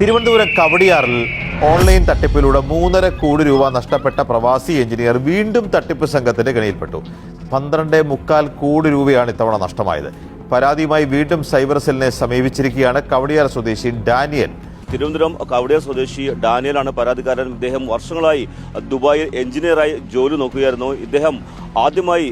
Thiruvananthapuram കവടിയാറിൽ online തട്ടിപ്പിലൂടെ മൂന്നര കോടി രൂപ നഷ്ടപ്പെട്ട പ്രവാസി എഞ്ചിനീയർ വീണ്ടും തട്ടിപ്പ് സംഘത്തിന്റെ കെണിയിൽപ്പെട്ടു. പന്ത്രണ്ട് മുക്കാൽ കോടി രൂപയാണ് ഇത്തവണ നഷ്ടമായത്. പരാതിയുമായി വീണ്ടും സൈബർ സെല്ലിനെ സമീപിച്ചിരിക്കുകയാണ് കവടിയാർ സ്വദേശി ഡാനിയൽ. തിരുവനന്തപുരം കവടിയാർ സ്വദേശി ഡാനിയലാണ് പരാതിക്കാരൻ. ഇദ്ദേഹം വർഷങ്ങളായി ദുബായിൽ എഞ്ചിനീയറായി ജോലി നോക്കുകയായിരുന്നു. ഇദ്ദേഹം ആദ്യമായി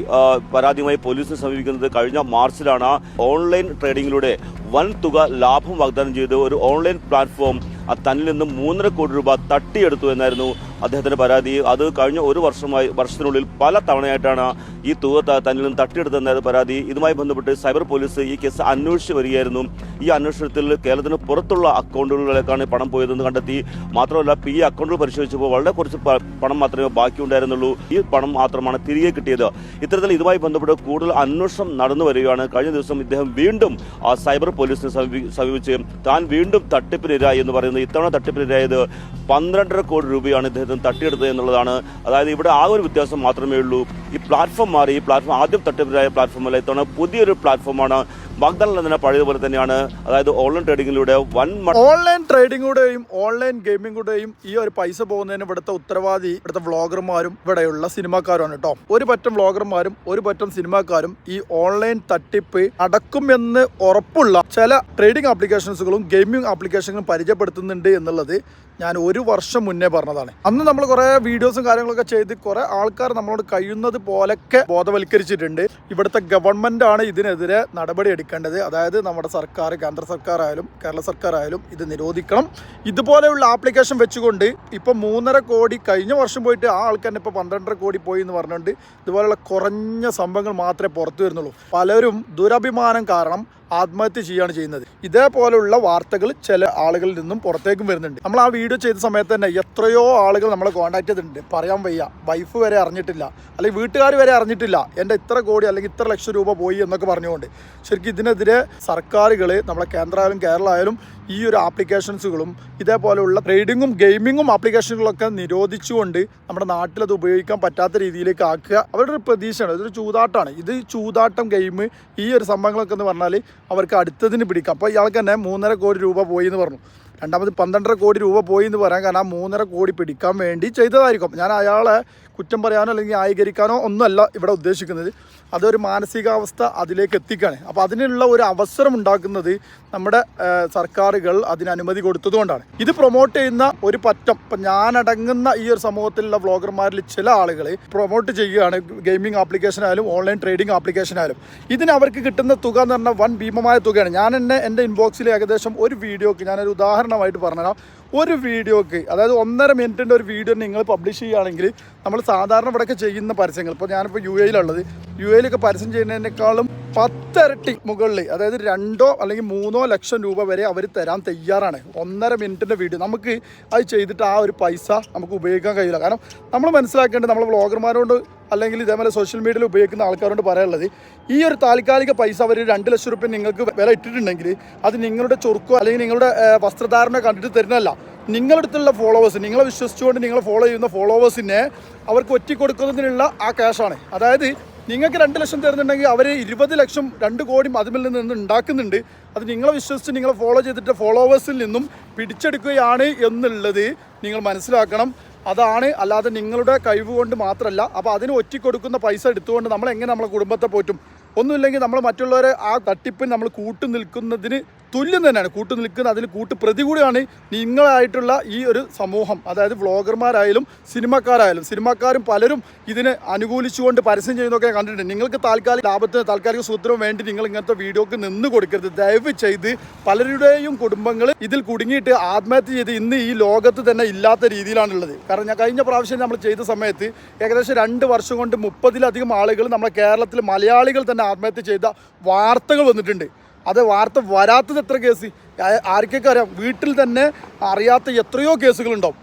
പരാതിയുമായി പോലീസിനെ സമീപിക്കുന്നത് കഴിഞ്ഞ മാർച്ചിലാണ്. ഓൺലൈൻ ട്രേഡിംഗിലൂടെ വൻ തുക ലാഭം വാഗ്ദാനം ചെയ്ത് ഒരു ഓൺലൈൻ പ്ലാറ്റ്ഫോം തന്നിൽ നിന്നും മൂന്നര കോടി രൂപ തട്ടിയെടുത്തു എന്നായിരുന്നു അദ്ദേഹത്തിന്റെ പരാതി അത് കഴിഞ്ഞ ഒരു വർഷമായി വർഷത്തിനുള്ളിൽ പല തവണയായിട്ടാണ് ഈ തുക തന്നിൽ നിന്ന് തട്ടിയെടുത്തെന്ന പരാതി. ഇതുമായി ബന്ധപ്പെട്ട് സൈബർ പോലീസ് ഈ കേസ് അന്വേഷിച്ച് വരികയായിരുന്നു. ഈ അന്വേഷണത്തിൽ കേരളത്തിന് പുറത്തുള്ള അക്കൗണ്ടുകളിലേക്കാണ് പണം പോയതെന്ന് കണ്ടെത്തി. മാത്രമല്ല ഈ അക്കൗണ്ടുകൾ പരിശോധിച്ചപ്പോൾ വളരെ കുറച്ച് പണം മാത്രമേ ബാക്കിയുണ്ടായിരുന്നുള്ളൂ. ഈ പണം മാത്രമാണ് തിരികെ കിട്ടിയത്. ഇത്തരത്തിൽ ഇതുമായി ബന്ധപ്പെട്ട് കൂടുതൽ അന്വേഷണം നടന്നു വരികയാണ്. കഴിഞ്ഞ ദിവസം ഇദ്ദേഹം വീണ്ടും ആ സൈബർ പോലീസിനെ സമീപി- സമീപിച്ച് താൻ വീണ്ടും തട്ടിപ്പിനിരായി എന്ന് പറയുന്നത് ഇത്തവണ തട്ടിപ്പിനിരായത് പന്ത്രണ്ടര കോടി രൂപയാണ് ഇദ്ദേഹത്തിന് തട്ടിയെടുത്തത് എന്നുള്ളതാണ്. അതായത് ഇവിടെ ആ ഒരു വ്യത്യാസം മാത്രമേ ഉള്ളൂ. ഈ പ്ലാറ്റ്ഫോം മാറി ഈ പ്ലാറ്റ്ഫോം ആദ്യം തട്ടിപ്പിലായ പ്ലാറ്റ്ഫോം അല്ല ഇത്തവണ പുതിയൊരു പ്ലാറ്റ്ഫോമാണ് വാഗ്ദാനം തന്നെ പഴയതുപോലെ തന്നെയാണ്. അതായത് ഓൺലൈൻ ട്രേഡിംഗിലൂടെ വൺ ഓൺലൈൻ ട്രേഡിംഗിലൂടെയും ഓൺലൈൻ ഗെയിമിംഗിലൂടെയും ഈ ഒരു പൈസ പോകുന്നതിന് ഇവിടുത്തെ ഉത്തരവാദി ഇവിടുത്തെ വ്ളോഗർമാരും ഇവിടെയുള്ള സിനിമാക്കാരുമാണ് കേട്ടോ. ഒരു പറ്റം വ്ളോഗർമാരും ഒരു പറ്റം സിനിമാക്കാരും ഈ ഓൺലൈൻ തട്ടിപ്പ് അടക്കുമെന്ന് ഉറപ്പുള്ള ചില ട്രേഡിംഗ് ആപ്ലിക്കേഷൻസുകളും ഗെയിമിംഗ് ആപ്ലിക്കേഷനുകളും പരിചയപ്പെടുത്തുന്നുണ്ട് എന്നുള്ളത് ഞാൻ ഒരു വർഷം മുന്നേ പറഞ്ഞതാണ്. അന്ന് നമ്മൾ കുറേ വീഡിയോസും കാര്യങ്ങളൊക്കെ ചെയ്ത് കുറേ ആൾക്കാർ നമ്മളോട് കഴിയുന്നത് പോലൊക്കെ ബോധവൽക്കരിച്ചിട്ടുണ്ട്. ഇവിടുത്തെ ഗവൺമെന്റ് ആണ് ഇതിനെതിരെ നടപടി എടുക്കേണ്ടത്. അതായത് നമ്മുടെ സർക്കാർ കേന്ദ്ര സർക്കാർ ആയാലും കേരള സർക്കാർ ആയാലും ഇത് നിരോധിക്കണം. ഇതുപോലെയുള്ള ആപ്ലിക്കേഷൻ വെച്ചുകൊണ്ട് ഇപ്പൊ മൂന്നര കോടി കഴിഞ്ഞ വർഷം പോയിട്ട് ആ ആൾക്കാരനെ ഇപ്പൊ പന്ത്രണ്ടര കോടി പോയി എന്ന് പറഞ്ഞുകൊണ്ട് ഇതുപോലെയുള്ള കുറഞ്ഞ സംഭവങ്ങൾ മാത്രമേ പുറത്തു വരുന്നുള്ളൂ. പലരും ദുരഭിമാനം കാരണം ആത്മഹത്യ ചെയ്യുകയാണ് ചെയ്യുന്നത്. ഇതേപോലുള്ള വാർത്തകൾ ചില ആളുകളിൽ നിന്നും പുറത്തേക്കും വരുന്നുണ്ട്. നമ്മൾ ആ വീഡിയോ ചെയ്ത സമയത്ത് തന്നെ എത്രയോ ആളുകൾ നമ്മളെ കോൺടാക്ട് ചെയ്തിട്ടുണ്ട്. പറയാൻ വയ്യ. വൈഫ് വരെ അറിഞ്ഞിട്ടില്ല. അല്ലെങ്കിൽ വീട്ടുകാർ വരെ അറിഞ്ഞിട്ടില്ല. എന്റെ ഇത്ര കോടി അല്ലെങ്കിൽ ഇത്ര ലക്ഷം രൂപ പോയി എന്നൊക്കെ പറഞ്ഞുകൊണ്ട്. ശരിക്കും ഇതിനെതിരെ സർക്കാരുകൾ നമ്മളെ കേന്ദ്ര ആയാലും കേരള ആയാലും ഈ ഒരു ആപ്ലിക്കേഷൻസുകളും ഇതേപോലെയുള്ള ട്രേഡിങ്ങും ഗെയിമിങ്ങും ആപ്ലിക്കേഷനുകളൊക്കെ നിരോധിച്ചുകൊണ്ട് നമ്മുടെ നാട്ടിൽ അത് ഉപയോഗിക്കാൻ പറ്റാത്ത രീതിയിലേക്ക് ആക്കുക. അവരുടെ ഒരു പ്രതീക്ഷയാണ്. ഇതൊരു ചൂതാട്ടമാണ്. ഇത് ചൂതാട്ടം ഗെയിം ഈ ഒരു സംഭവങ്ങളൊക്കെ എന്ന് പറഞ്ഞാൽ അവർക്ക് അടുത്തതിന് പിടിക്കാം. അപ്പോൾ ഇയാൾക്ക് തന്നെ മൂന്നര കോടി രൂപ പോയി എന്ന് പറഞ്ഞു. രണ്ടാമത് പന്ത്രണ്ടര കോടി രൂപ പോയി എന്ന് പറയാൻ കാരണം മൂന്നര കോടി പിടിക്കാൻ വേണ്ടി ചെയ്തതായിരിക്കും. ഞാൻ അയാളെ കുറ്റം പറയാനോ അല്ലെങ്കിൽ ന്യായീകരിക്കാനോ ഒന്നുമല്ല ഇവിടെ ഉദ്ദേശിക്കുന്നത്. അതൊരു മാനസികാവസ്ഥ അതിലേക്ക് എത്തിക്കുകയാണ്. അപ്പോൾ അതിനുള്ള ഒരു അവസരം ഉണ്ടാക്കുന്നത് നമ്മുടെ സർക്കാരുകൾ അതിന് അനുമതി കൊടുത്തതുകൊണ്ടാണ് ഇത് പ്രൊമോട്ട് ചെയ്യുന്ന ഒരു പറ്റം. ഇപ്പം ഞാനടങ്ങുന്ന ഈ ഒരു സമൂഹത്തിലുള്ള വ്ളോഗർമാരിൽ ചില ആളുകൾ പ്രൊമോട്ട് ചെയ്യുകയാണ്. ഗെയിമിംഗ് ആപ്ലിക്കേഷൻ ആയാലും ഓൺലൈൻ ട്രേഡിംഗ് ആപ്ലിക്കേഷൻ ആയാലും. ഇതിന് അവർക്ക് കിട്ടുന്ന തുക എന്ന് പറഞ്ഞാൽ വൻ ഭീമമായ തുകയാണ്. ഞാൻ എന്നെ എന്റെ ഇൻബോക്സിൽ ഏകദേശം ഒരു വീഡിയോക്ക് ഞാനൊരു ഉദാഹരണമായിട്ട് പറഞ്ഞുതരാം. ഒരു വീഡിയോക്ക് അതായത് ഒന്നര മിനിറ്റിന്റെ ഒരു വീഡിയോ നിങ്ങൾ പബ്ലിഷ് ചെയ്യുകയാണെങ്കിൽ നമ്മൾ സാധാരണ ഇവിടെയൊക്കെ ചെയ്യുന്ന പരസ്യങ്ങൾ. ഇപ്പോൾ ഞാനിപ്പോൾ യു എയിലുള്ളത് യു എയിലൊക്കെ പരസ്യം ചെയ്യുന്നതിനേക്കാളും പത്തിരട്ടി മുകളിൽ അതായത് രണ്ടോ അല്ലെങ്കിൽ മൂന്നോ ലക്ഷം രൂപ വരെ അവർ തരാൻ തയ്യാറാണ്. ഒന്നര മിനിറ്റിന്റെ വീഡിയോ. നമുക്ക് അത് ചെയ്തിട്ട് ആ ഒരു പൈസ നമുക്ക് ഉപയോഗിക്കാൻ കഴിയില്ല. കാരണം നമ്മൾ മനസ്സിലാക്കേണ്ടത് നമ്മൾ വ്ളോഗർമാരോട് അല്ലെങ്കിൽ ഇതേപോലെ സോഷ്യൽ മീഡിയയിൽ ഉപയോഗിക്കുന്ന ആൾക്കാരോട് പറയാനുള്ളത് ഈ ഒരു താൽക്കാലിക പൈസ അവർ രണ്ട് ലക്ഷം രൂപ നിങ്ങൾക്ക് വില ഇട്ടിട്ടുണ്ടെങ്കിൽ അത് നിങ്ങളുടെ ചൊറുക്കോ അല്ലെങ്കിൽ നിങ്ങളുടെ വസ്ത്രധാരണ കണ്ടിട്ട് തരുന്നതല്ല. നിങ്ങളുടെ അടുത്തുള്ള ഫോളോവേഴ്സ് നിങ്ങളെ വിശ്വസിച്ചുകൊണ്ട് നിങ്ങൾ ഫോളോ ചെയ്യുന്ന ഫോളോവേഴ്സിനെ അവർക്ക് ഒറ്റിക്കൊടുക്കുന്നതിനുള്ള ആ ക്യാഷാണ് അതായത് നിങ്ങൾക്ക് രണ്ട് ലക്ഷം തരുന്നുണ്ടെങ്കിൽ അവർ ഇരുപത് ലക്ഷം രണ്ട് കോടി അതിൽ നിന്ന് ഉണ്ടാക്കുന്നുണ്ട്. അത് നിങ്ങളെ വിശ്വസിച്ച് നിങ്ങളെ ഫോളോ ചെയ്തിട്ട് ഫോളോവേഴ്സിൽ നിന്നും പിടിച്ചെടുക്കുകയാണ് എന്നുള്ളത് നിങ്ങൾ മനസ്സിലാക്കണം. അതാണ് അല്ലാതെ നിങ്ങളുടെ കഴിവ് കൊണ്ട് മാത്രമല്ല അപ്പോൾ അതിന് ഒറ്റിക്കൊടുക്കുന്ന പൈസ എടുത്തുകൊണ്ട് നമ്മൾ എങ്ങനെ നമ്മളെ കുടുംബത്തെ പോറ്റും? ഒന്നുമില്ലെങ്കിൽ നമ്മൾ മറ്റുള്ളവരെ ആ തട്ടിപ്പിൽ നമ്മൾ കൂട്ടു നിൽക്കുന്നതിന് തുല്യം തന്നെയാണ്. കൂട്ടു നിൽക്കുന്ന അതിൽ കൂട്ട് പ്രതി കൂടിയാണ് നിങ്ങളായിട്ടുള്ള ഈ ഒരു സമൂഹം. അതായത് വ്ളോഗർമാരായാലും സിനിമക്കാരായാലും സിനിമക്കാരും പലരും ഇതിനെ അനുകൂലിച്ചുകൊണ്ട് പരസ്യം ചെയ്യുന്നതൊക്കെ കണ്ടിട്ടുണ്ട്. നിങ്ങൾക്ക് താൽക്കാലിക ലാഭത്തിന് താൽക്കാലിക സൂത്രം വേണ്ടി നിങ്ങൾ ഇങ്ങനത്തെ വീഡിയോക്ക് നിന്ന് കൊടുക്കരുത്. ദയവ് ചെയ്ത് പലരുടെയും കുടുംബങ്ങൾ ഇതിൽ കുടുങ്ങിയിട്ട് ആത്മഹത്യ ചെയ്ത് ഇന്ന് ഈ ലോകത്ത് തന്നെ ഇല്ലാത്ത രീതിയിലാണുള്ളത്. കാരണം ഞാൻ കഴിഞ്ഞ പ്രാവശ്യം നമ്മൾ ചെയ്ത സമയത്ത് ഏകദേശം രണ്ട് വർഷം കൊണ്ട് മുപ്പതിലധികം ആളുകൾ നമ്മുടെ കേരളത്തിൽ മലയാളികൾ തന്നെ ആത്മഹത്യ ചെയ്ത വാർത്തകൾ വന്നിട്ടുണ്ട്. അത് വാർത്ത വരാത്തത് എത്ര കേസ്? ആർക്കൊക്കെ അറിയാം? വീട്ടിൽ തന്നെ അറിയാത്ത എത്രയോ കേസുകളുണ്ടാവും.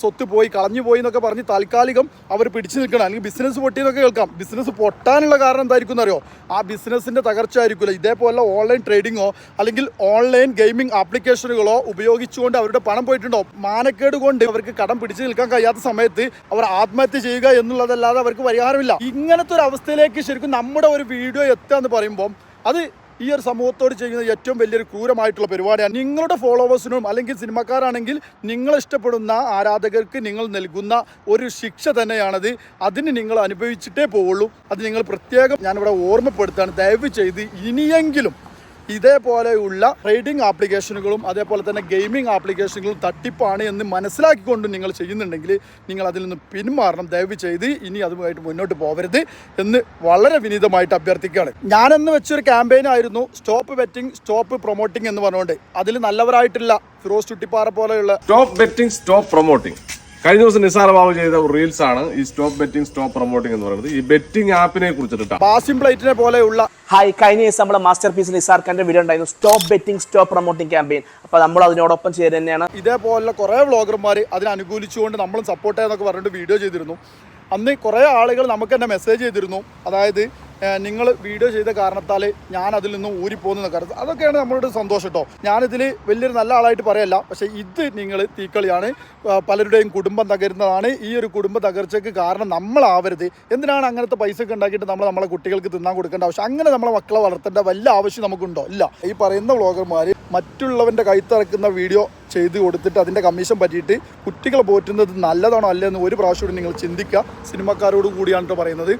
സ്വത്ത് പോയി കളഞ്ഞു പോയി എന്നൊക്കെ പറഞ്ഞ് താൽക്കാലികം അവർ പിടിച്ചു നിൽക്കണം. അല്ലെങ്കിൽ ബിസിനസ് പൊട്ടിയെന്നൊക്കെ കേൾക്കാം. ബിസിനസ് പൊട്ടാനുള്ള കാരണം എന്തായിരിക്കും എന്നറിയോ? ആ ബിസിനസ്സിന്റെ തകർച്ച ആയിരിക്കില്ല ഇതേപോലെ ഓൺലൈൻ ട്രേഡിങ്ങോ അല്ലെങ്കിൽ ഓൺലൈൻ ഗെയിമിംഗ് ആപ്ലിക്കേഷനുകളോ ഉപയോഗിച്ചുകൊണ്ട് അവരുടെ പണം പോയിട്ടുണ്ടാവും. മാനക്കേട് കൊണ്ട് അവർക്ക് കടം പിടിച്ചു നിൽക്കാൻ കഴിയാത്ത സമയത്ത് അവർ ആത്മഹത്യ ചെയ്യുക എന്നുള്ളതല്ലാതെ അവർക്ക് പരിഹാരമില്ല. ഇങ്ങനത്തെ ഒരു അവസ്ഥയിലേക്ക് ശരിക്കും നമ്മുടെ ഒരു വീഡിയോ എത്തുക എന്ന് പറയുമ്പോൾ അത് ഈ ഒരു സമൂഹത്തോട് ചെയ്യുന്ന ഏറ്റവും വലിയൊരു ക്രൂരമായിട്ടുള്ള പരിപാടിയാണ്. നിങ്ങളുടെ ഫോളോവേഴ്സിനും അല്ലെങ്കിൽ സിനിമക്കാരാണെങ്കിൽ നിങ്ങൾ ഇഷ്ടപ്പെടുന്ന ആരാധകർക്ക് നിങ്ങൾ നൽകുന്ന ഒരു ശിക്ഷ തന്നെയാണത്. അതിന് നിങ്ങൾ അനുഭവിച്ചിട്ടേ പോവുള്ളൂ. അത് നിങ്ങൾ പ്രത്യേകം ഞാനിവിടെ ഓർമ്മപ്പെടുത്താണ് ദയവ് ചെയ്ത് ഇനിയെങ്കിലും ഇതേപോലെയുള്ള ട്രേഡിംഗ് ആപ്ലിക്കേഷനുകളും അതേപോലെ തന്നെ ഗെയിമിംഗ് ആപ്ലിക്കേഷനുകളും തട്ടിപ്പാണ് എന്ന് മനസ്സിലാക്കിക്കൊണ്ട് നിങ്ങൾ ചെയ്യുന്നുണ്ടെങ്കിൽ നിങ്ങൾ അതിൽ നിന്ന് പിന്മാറണം. ദയവ് ചെയ്ത് ഇനി അതുമായിട്ട് മുന്നോട്ട് പോകരുത് എന്ന് വളരെ വിനീതമായിട്ട് അഭ്യർത്ഥിക്കുകയാണ്. ഞാനെന്ന് വെച്ചൊരു ക്യാമ്പയിൻ ആയിരുന്നു സ്റ്റോപ്പ് ബെറ്റിംഗ് സ്റ്റോപ്പ് പ്രൊമോട്ടിംഗ് എന്ന് പറഞ്ഞുകൊണ്ട്. അതിൽ നല്ലവരായിട്ടുള്ള ഫിറോസ് ചുട്ടിപ്പാറ പോലെയുള്ള സ്റ്റോപ്പ് ബെറ്റിംഗ് സ്റ്റോപ്പ് പ്രൊമോട്ടിംഗ് കഴിഞ്ഞ ദിവസം നിസാർ ബാബു ചെയ്ത ഒരു റീൽസ് ആണ് ഈ സ്റ്റോപ്പ് ബെറ്റിംഗ് സ്റ്റോപ്പ് പ്രൊമോട്ടിംഗ് എന്ന് പറയുന്നത്. ഈ ബെറ്റിംഗ് ആപ്പിനെ കുറിച്ചിട്ട് പാസിംഗ് പ്ലേറ്റിനെ പോലെയുള്ള ഹായ് കഴിഞ്ഞ ദിവസം നമ്മുടെ മാസ്റ്റർ പീസ് നിസാർ ഖാന്റെ വീഡിയോ ഉണ്ടായിരുന്നു. Stop betting stop promoting campaign അപ്പോൾ നമ്മൾ അതിനോടൊപ്പം ചെയ്ത് തന്നെയാണ്. ഇതേപോലുള്ള കുറേ വ്ളോഗർമാർ അതിനനുകൂലിച്ചുകൊണ്ട് നമ്മളും സപ്പോർട്ട് ചെയ്യാന്നൊക്കെ പറഞ്ഞിട്ട് വീഡിയോ ചെയ്തിരുന്നു. അന്ന് കുറേ ആളുകൾ നമുക്ക് തന്നെ മെസ്സേജ് ചെയ്തിരുന്നു. അതായത് നിങ്ങൾ വീഡിയോ ചെയ്ത കാരണത്താൽ ഞാൻ അതിൽ നിന്ന് ഊരിപ്പോകുന്ന കാര്യം അതൊക്കെയാണ് നമ്മളുടെ സന്തോഷം കേട്ടോ ഞാനിതിൽ വലിയൊരു നല്ല ആളായിട്ട് പറയല്ല. പക്ഷേ ഇത് നിങ്ങൾ തീക്കളിയാണ്. പലരുടെയും കുടുംബം തകരുന്നതാണ്. ഈ ഒരു കുടുംബ തകർച്ചയ്ക്ക് കാരണം നമ്മളാവരുത്. എന്തിനാണ് അങ്ങനത്തെ പൈസ ഒക്കെ ഉണ്ടാക്കിയിട്ട് നമ്മൾ നമ്മളെ കുട്ടികൾക്ക് തിന്നാൻ കൊടുക്കേണ്ട ആവശ്യം? അങ്ങനെ നമ്മളെ മക്കളെ വളർത്തേണ്ട വല്ല ആവശ്യം നമുക്കുണ്ടോ? ഇല്ല. ഈ പറയുന്ന വ്ളോഗർമാർ മറ്റുള്ളവന്റെ കൈത്തിറക്കുന്ന വീഡിയോ ചെയ്ത് കൊടുത്തിട്ട് അതിന്റെ കമ്മീഷൻ പറ്റിയിട്ട് കുട്ടികളെ പോറ്റുന്നത് നല്ലതാണോ അല്ലെന്ന് ഒരു പ്രാവശ്യം നിങ്ങൾ ചിന്തിക്കുക. സിനിമക്കാരോട് കൂടിയാണ് പറയുന്നത്.